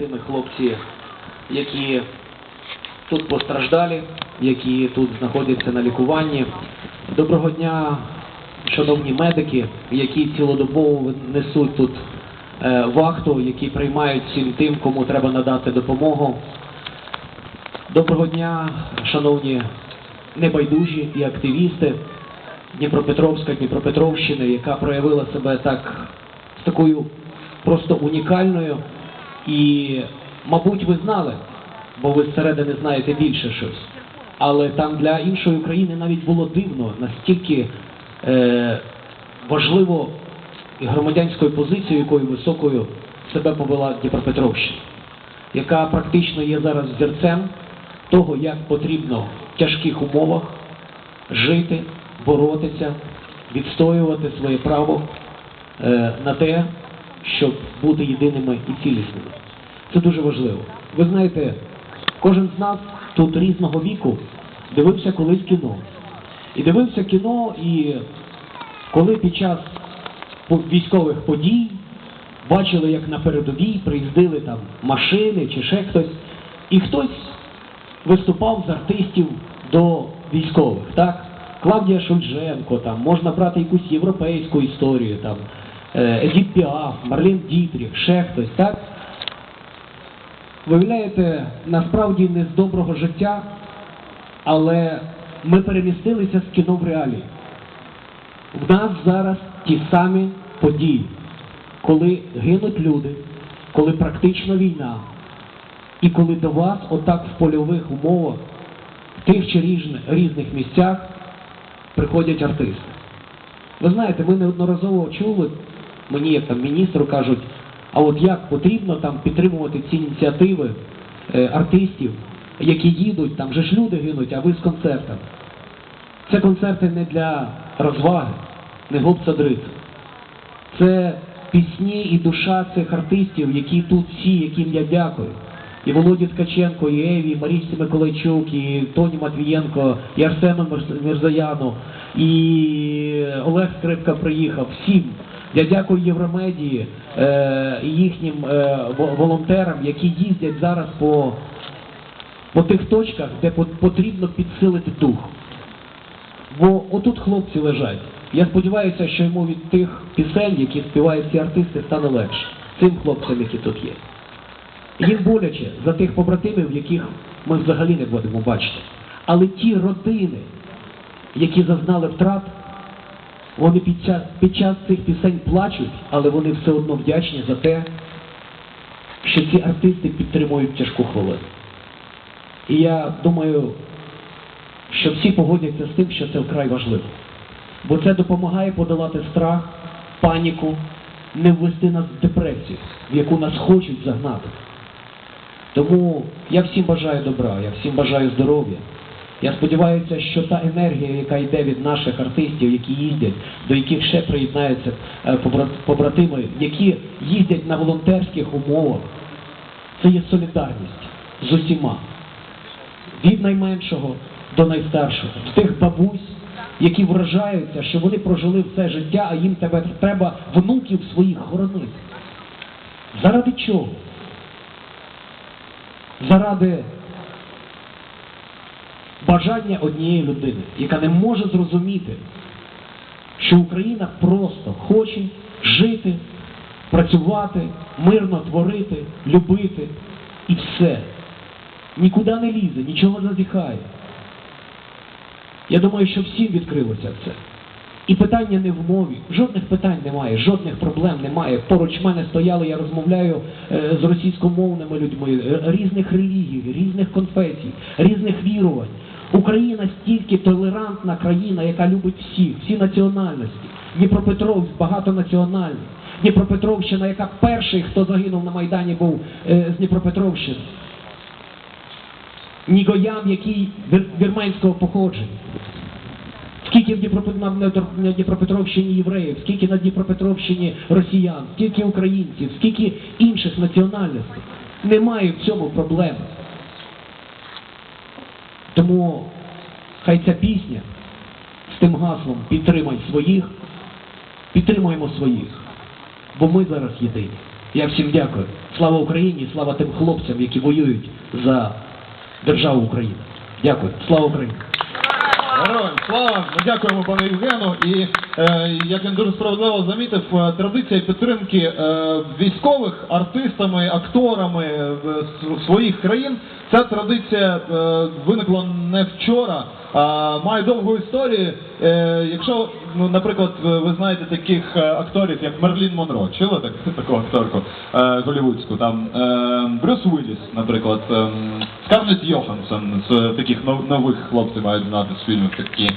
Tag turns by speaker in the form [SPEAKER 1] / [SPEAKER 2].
[SPEAKER 1] Тими хлопці, які тут постраждалі, які тут знаходяться на лікуванні. Доброго дня, шановні медики, які цілодобово несуть тут е, вахту, які приймають всім тим, кому треба надати допомогу. Доброго дня, шановні небайдужі і активісти Дніпропетровська, Дніпропетровщини, яка проявила себе так з такою просто унікальною. І, мабуть, ви знали, бо ви зсередини знаєте більше щось. Але там для іншої України навіть було дивно, настільки е, важливо і громадянською позицією, якою високою себе повела Дніпропетровщина, яка практично є зараз взірцем того, як потрібно в тяжких умовах жити, боротися, відстоювати своє право е, на те, щоб бути єдиними і цілісними. Це дуже важливо. Ви знаєте, кожен з нас тут різного віку дивився колись кіно. І дивився кіно, і коли під час військових подій бачили, як на передовій приїздили там машини чи ще хтось, і хтось виступав з артистів до військових, так? Клавдія Шульженко, там, можна брати якусь європейську історію, там, е, Едіп Піаф, Марлін Дітріх, ще хтось, так? Виявляєте, насправді не з доброго життя, але ми перемістилися з кіно в реалії. В нас зараз ті самі події, коли гинуть люди, коли практично війна, і коли до вас отак в польових умовах, в тих чи різних місцях приходять артисти. Ви знаєте, ми неодноразово чули, мені як там міністру кажуть, а от як потрібно там підтримувати ці ініціативи е, артистів, які їдуть, там же ж люди гинуть, а ви з концертами. Це концерти не для розваги, не гопца дриця. Це пісні і душа цих артистів, які тут всі, яким я дякую. І Володі Ткаченко, і Еві, і Марічці Миколайчук, і Тоні Матвієнко, і Арсену Мірзаяну, і Олег Скрипка приїхав. Всім. Я дякую Євромедії е, і їхнім е, волонтерам, які їздять зараз по, по тих точках, де потрібно підсилити дух. Бо отут хлопці лежать. Я сподіваюся, що йому від тих пісень, які співають ці артисти, стане легше. Цим хлопцям, які тут є. Їм боляче за тих побратимів, яких ми взагалі не будемо бачити. Але ті родини, які зазнали втрат, вони під час, під час цих пісень плачуть, але вони все одно вдячні за те, що ці артисти підтримують тяжку хвилину. І я думаю, що всі погодяться з тим, що це вкрай важливо. Бо це допомагає подолати страх, паніку, не ввести нас в депресію, в яку нас хочуть загнати. Тому я всім бажаю добра, я всім бажаю здоров'я. Я сподіваюся, що та енергія, яка йде від наших артистів, які їздять, до яких ще приєднаються е, побратими, які їздять на волонтерських умовах, це є солідарність з усіма від найменшого до найстаршого, тих бабусь, які вражаються, що вони прожили все життя, а їм тебе треба внуків своїх хоронити. Заради чого? Заради бажання однієї людини, яка не може зрозуміти, що Україна просто хоче жити, працювати, мирно творити, любити і все нікуди не лізе, нічого не зазіхає. Я думаю, що всім відкрилося це. І питання не в мові, жодних питань немає, жодних проблем немає. Поруч мене стояли, я розмовляю е, з російськомовними людьми е, різних релігій, різних конфесій, різних вірувань. Україна стільки толерантна країна, яка любить всіх, всі національності. Дніпропетровськ багатонаціональний. Дніпропетровщина, яка перший, хто загинув на Майдані, був е, з Дніпропетровщини. Нігоян, який вірменського походження. Скільки на Дніпропетровщині євреїв, скільки на Дніпропетровщині росіян, скільки українців, скільки інших національностей. Немає в цьому проблеми. Тому хай ця пісня з тим гаслом підтримай своїх, підтримуємо своїх, бо ми зараз єдині. Я всім дякую. Слава Україні, слава тим хлопцям, які воюють за державу України. Дякую. Слава Україні!
[SPEAKER 2] Героям слава! Ми дякуємо пану Євгену. Як він дуже справедливо замітив, е, традиція підтримки е, військових артистами, акторами е, своїх країн. Ця традиція е, виникла не вчора, а має довгу історію. Е, якщо, ну, наприклад, ви знаєте таких е, акторів, як Мерлін Монро, чули так, таку акторку е, голівудську, там е, Брюс Уілліс, наприклад, е, Скарлетт Йоханссон, з таких нов- нових хлопців мають знати з фільмів такі.